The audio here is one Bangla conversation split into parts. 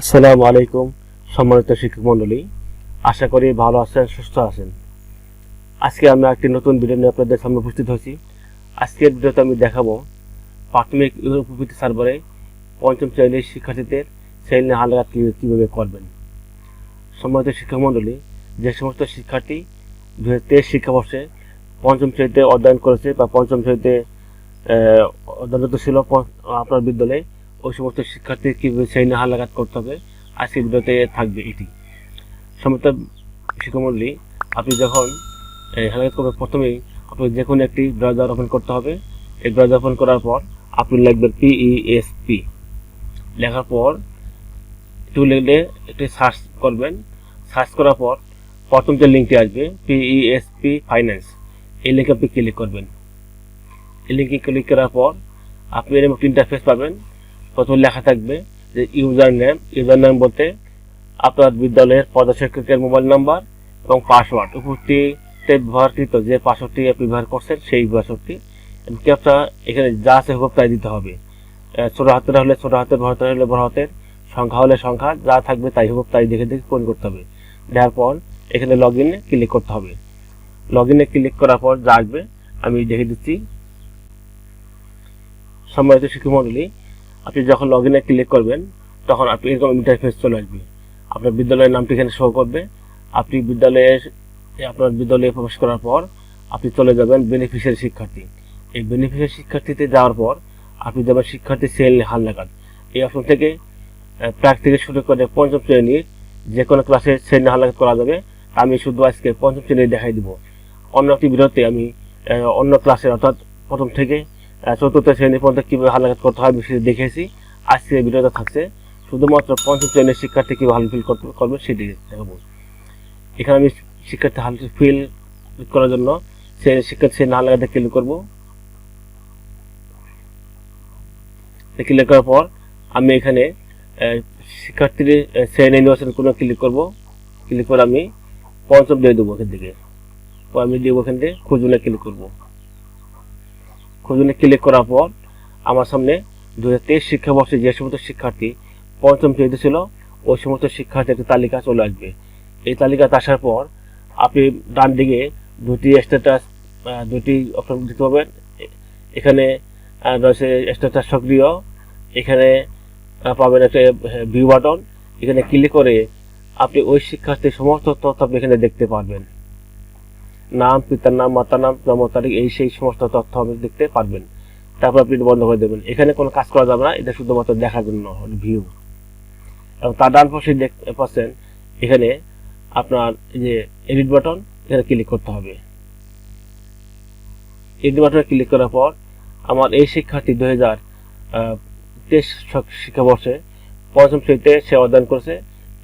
আসসালামু আলাইকুম, সম্মানিত শিক্ষক মণ্ডলী। আশা করি ভালো আছেন, সুস্থ আছেন। আজকে আমি একটি নতুন ভিডিও নিয়ে আপনাদের সামনে উপস্থিত হয়েছি। আজকের ভিডিওতে আমি দেখাবো প্রাথমিক উপবৃত্তি সার্ভারে পঞ্চম শ্রেণির শিক্ষার্থীদের শ্রেণি হালকাত কীভাবে করবেন। সম্মানিত শিক্ষক মণ্ডলী, যে সমস্ত শিক্ষার্থী দু হাজার তেইশ শিক্ষাবর্ষে পঞ্চম শ্রেণীতে অধ্যয়ন করেছে বা পঞ্চম শ্রেণীতে অধ্যয়নরত ছিল আপনার বিদ্যালয়ে ওই সমস্ত শিক্ষার্থী কীভাবে শ্রেণি হালাঘাত করতে হবে। আজকের ভিডিওতে থাকবে এটি। সমস্ত শিক্ষামণ্ডলী আপনি যখন হালাঘাত করবেন প্রথমেই আপনি যে কোনো একটি ব্রাউজার ওপেন করতে হবে। এই ব্রাউজার ওপেন করার পর আপনি লিখবেন পিইএসপি লেখার পর একটু লিখলে একটি সার্চ করবেন। সার্চ করার পর প্রথম যে লিঙ্কটি আসবে পিইএসপি ফাইন্যান্স এই লিঙ্কে আপনি ক্লিক করবেন। এই লিঙ্কে ক্লিক করার পর আপনি এরকম একটা ইন্টারফেস পাবেন। প্রথমে লেখা থাকবে যে ইউজার নেম ইউজার নেম বলতে আপনার বিদ্যালয়ের পদশিক্ষকের মোবাইল নাম্বার এবং পাসওয়ার্ড। উপরটিতে ব্যবহারকৃত যে পাসওয়ার্ডটি আপনি ব্যবহার করছেন, সেই পাসওয়ার্ডটি। আপনার এখানে যা আছে হোক তাই দিতে হবে। ছোট হাতের হলে ছোট হাতের, বড় হাতের হলে বড় হাতের, সংখ্যা হলে সংখ্যা, যা থাকবে তাই হোক তাই দেখে দেখে পূরণ করতে হবে। দেওয়ার পর এখানে লগ ইনে ক্লিক করতে হবে। লগ ইনে ক্লিক করার পর যা আসবে, আমি দেখে দিচ্ছি। সম্মানিত শিক্ষক মণ্ডলী আপনি যখন লগ ইনে ক্লিক করবেন, তখন আপনি এরকম ইন্টারফেস চলে আসবে। আপনার বিদ্যালয়ের নামটি এখানে শো করবে। আপনি বিদ্যালয়ে আপনার বিদ্যালয়ে প্রবেশ করার পর আপনি চলে যাবেন বেনিফিশিয়ারি শিক্ষার্থী। এই বেনিফিশিয়ারি শিক্ষার্থীতে যাওয়ার পর আপনি যাবেন শিক্ষার্থী সেল হাল লাগান এই অপশন থেকে প্রাক থেকে শুরু করে পঞ্চম শ্রেণির যে কোনো ক্লাসে শ্রেণি হালাকাত করা যাবে, আমি শুধু আজকে পঞ্চম শ্রেণি দেখাই দিব। অন্য একটি ভিডিওতে আমি অন্য ক্লাসের অর্থাৎ প্রথম থেকে চতুর্থ শ্রেণি পর্যন্ত কীভাবে হালাকাত করতে হয় সেটি দেখেছি। আজকে এই ভিডিওটা থাকছে, শুধুমাত্র পঞ্চম শ্রেণির শিক্ষার্থী কীভাবে হাল ফিল করতে করবে সেটি দেখাবো। এখানে আমি শিক্ষার্থী হাল ফিল করার জন্য সে শিক্ষার্থী না লাগাতে ক্লিক করব। ক্লিক করার পর আমি এখানে শিক্ষার্থীর শ্রেণি নির্বাচন কোনো ক্লিক করব। ক্লিক করে আমি পঞ্চম দিয়ে দেবো এখান থেকে। আমি দেবো এখান থেকে খুঁজুনে ক্লিক করব। খুঁজুনে ক্লিক করার পর আমার সামনে দু হাজার তেইশ শিক্ষাবর্ষে যে সমস্ত শিক্ষার্থী পঞ্চম শ্রেণীতে ছিল, ওই সমস্ত শিক্ষার্থীর একটা তালিকা চলে আসবে। এই তালিকাতে আসার পর আপনি ডান দিকে দুটি স্ট্যাটাস দুটি অপশন দিতে পারবেন এ- এখানে রয়েছে স্ট্যাটাস সক্রিয়, এখানে পাবেন একটা ভিউ বাটন এখানে ক্লিক করে আপনি ওই শিক্ষার্থীর সমস্ত তথ্য আপনি এখানে দেখতে পারবেন। নাম, পিতার নাম, মাতার নাম, জন্ম তারিখ, এই সেই সমস্ত তথ্য আপনি দেখতে পারবেন। তারপর আপনি বন্ধ করে দেবেন। এখানে কোনো কাজ করা যাবে না, এটা শুধুমাত্র দেখার জন্য ভিউ এবং তার ডান পাশে দেখতে পাচ্ছেন এখানে আপনার যে এডিট বাটন এখানে ক্লিক করতে হবে। এডিট বাটনে ক্লিক করার পর আমার এই শিক্ষার্থী দু হাজার তেইশ শিক্ষাবর্ষে পঞ্চম শ্রেণীতে সে অধ্যয়ন করেছে।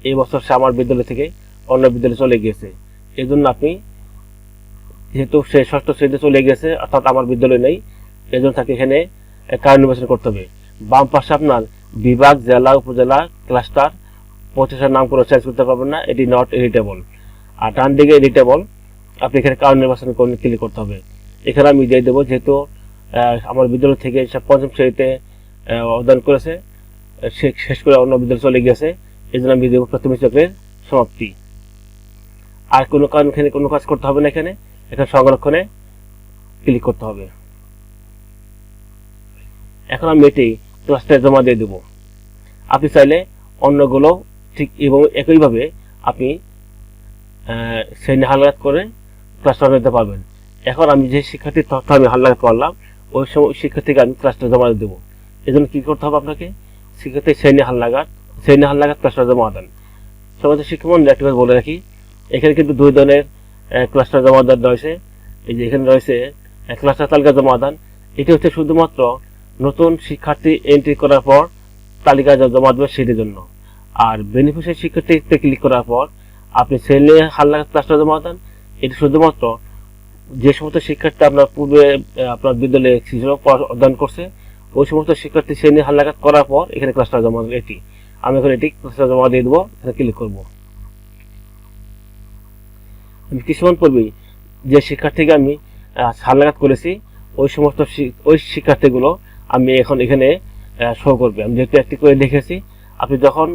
এই বছর সে আমার বিদ্যালয় থেকে অন্য বিদ্যালয়ে চলে গিয়েছে। এই জন্য আপনি যেহেতু সে ষষ্ঠ শ্রেণীতে চলে গেছে, অর্থাৎ আমার বিদ্যালয় নেই এই জন্য তাকে এখানে কারণ নির্বাচন করতে হবে। বাম পাশে আপনার বিভাগ, জেলা, উপজেলা, ক্লাস্টার প্রচেষ্টার নাম করে চেঞ্জ করতে পারবেন না, এটি নট এডিটেবল আর ডান দিকে এডিটেবল আপনি এখানে কারণ নির্বাচন করে ক্লিক করতে হবে? এখানে আমি দিয়ে দেবো, যেহেতু আমার বিদ্যালয় থেকে সে পঞ্চম শ্রেণীতে অধ্যয়ন করেছে শেষ করে অন্য বিদ্যালয় চলে গেছে এই জন্য আমি দেবো প্রথম চক্রের সমাপ্তি। আর কোনো কারণ এখানে কোনো কাজ করতে হবে না এখানে। এখানে সংরক্ষণে ক্লিক করতে হবে। এখন আমি এটি ক্লাসটা জমা দিয়ে দেবো। আপনি চাইলে অন্যগুলো ঠিক এবং একইভাবে আপনি শ্রেণি হালনাত করে ক্লাসটা নিতে পারবেন। এখন আমি যে শিক্ষার্থীর তথ্য আমি হালনাত করলাম, ওই সময় শিক্ষার্থীকে আমি ক্লাসটা জমা দিয়ে দেবো। এই জন্য কী করতে হবে আপনাকে? শিক্ষার্থী শ্রেণি হালনাগাদ শ্রেণি হালনাগাদ ক্লাসটা জমা দেন। সবাই শিক্ষামন্ডলী একটা বলে রাখি, এখানে কিন্তু দুই ধরনের ক্লাসটা জমা দেওয়া রয়েছে, এই যে এখানে রয়েছে ক্লাসটা তালিকা জমা দান এটি হচ্ছে শুধুমাত্র নতুন শিক্ষার্থী এন্ট্রি করার পর তালিকা জমা দেবে সেটির জন্য। আর বেনিফিশিয়ারি শিক্ষার্থীতে ক্লিক করার পর আপনি শ্রেণি হাল্লা ক্লাসটা জমা দেন এটি শুধুমাত্র যে সমস্ত শিক্ষার্থী আপনার পূর্বে আপনার বিদ্যালয়ে পড়া- অধ্যয়ন করছে, ওই সমস্ত শিক্ষার্থী শ্রেণি হাল্লাঘাত করার পর এখানে ক্লাসটা জমা দেবে এটি। আমি এখন এটি ক্লাসটা জমা দিয়ে দেবো, এখানে ক্লিক করব। কিছুক্ষণ পূর্বেই যে শিক্ষার্থীকে আমি হাল্লাঘাত করেছি, ওই সমস্ত ওই শিক্ষার্থীগুলো আমি এখন এখানে শো করবে। আমি যেহেতু একটি করে দেখেছি, আপনি যখন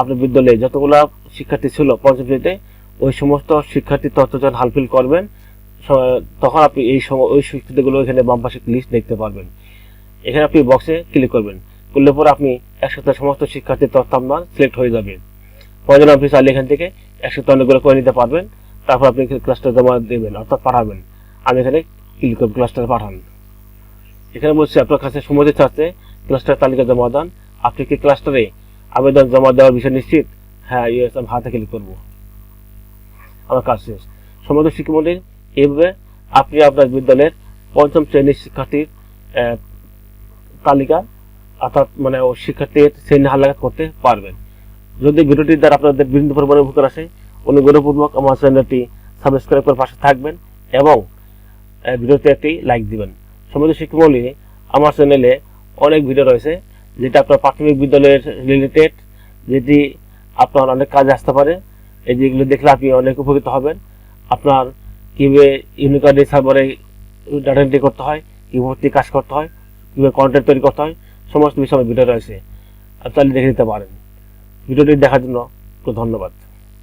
আপনার বিদ্যালয়ে যতগুলা শিক্ষার্থী ছিল পঞ্চম শ্রেণীতে ওই সমস্ত শিক্ষার্থী তথ্য যখন হালফিল করবেন তখন আপনি এই সময় ওই শিক্ষার্থীগুলো এখানে বাম পাশে লিস্ট দেখতে পারবেন। এখানে আপনি বক্সে ক্লিক করবেন। করলে পরে আপনি একসাথে সমস্ত শিক্ষার্থীর তথ্য আপনার সিলেক্ট হয়ে যাবে। প্রয়োজন আপনি চাইলে এখান থেকে একসাথে অনেকগুলো করে নিতে পারবেন। তারপর আপনি ক্লাসটা জমা দেবেন, অর্থাৎ পাঠাবেন। আমি এখানে ক্লিক করব ক্লাসটা পাঠান। এখানে বলছি, আপনার কাছে সময় দিতে আছে ক্লাসটার তালিকা জমা দেন। আপনি কি ক্লাস্টারে আবেদন জমা দেওয়ার বিষয় নিশ্চিত? হ্যাঁ ইয়েস আমি হাতে ক্লিক করব। আমার কাজ শেষ। সমস্ত শিক্ষামন্ত্রীর এইভাবে আপনি আপনার বিদ্যালয়ের পঞ্চম শ্রেণির শিক্ষার্থীর তালিকা, অর্থাৎ মানে শিক্ষার্থীর শ্রেণি হালাঘাত করতে পারবেন। যদি ভিডিওটির দ্বারা আপনাদের বিভিন্ন পরিমাণে উপকার আসে অনুগ্রহপূর্বক আমার চ্যানেলটি সাবস্ক্রাইব করে পাশে থাকবেন এবং ভিডিওতে একটি লাইক দিবেন। সমস্ত শিক্ষামন্ত্রী আমার চ্যানেলে অনেক ভিডিও রয়েছে, যেটা আপনার প্রাথমিক বিদ্যালয়ের রিলেটেড যেটি আপনার অনেক কাজে আসতে পারে। এই যেগুলো দেখলে আপনি অনেক উপকৃত হবেন। আপনার কীভাবে ইউনিকার্ডের সার্ভারে ডাটা এন্ট্রি করতে হয়, কীভাবে কাজ করতে হয়, কীভাবে কন্টেন্ট তৈরি করতে হয়, সমস্ত বিষয়ে ভিডিও রয়েছে। আপনি দেখে নিতে পারেন। ভিডিওটি দেখার জন্য ধন্যবাদ।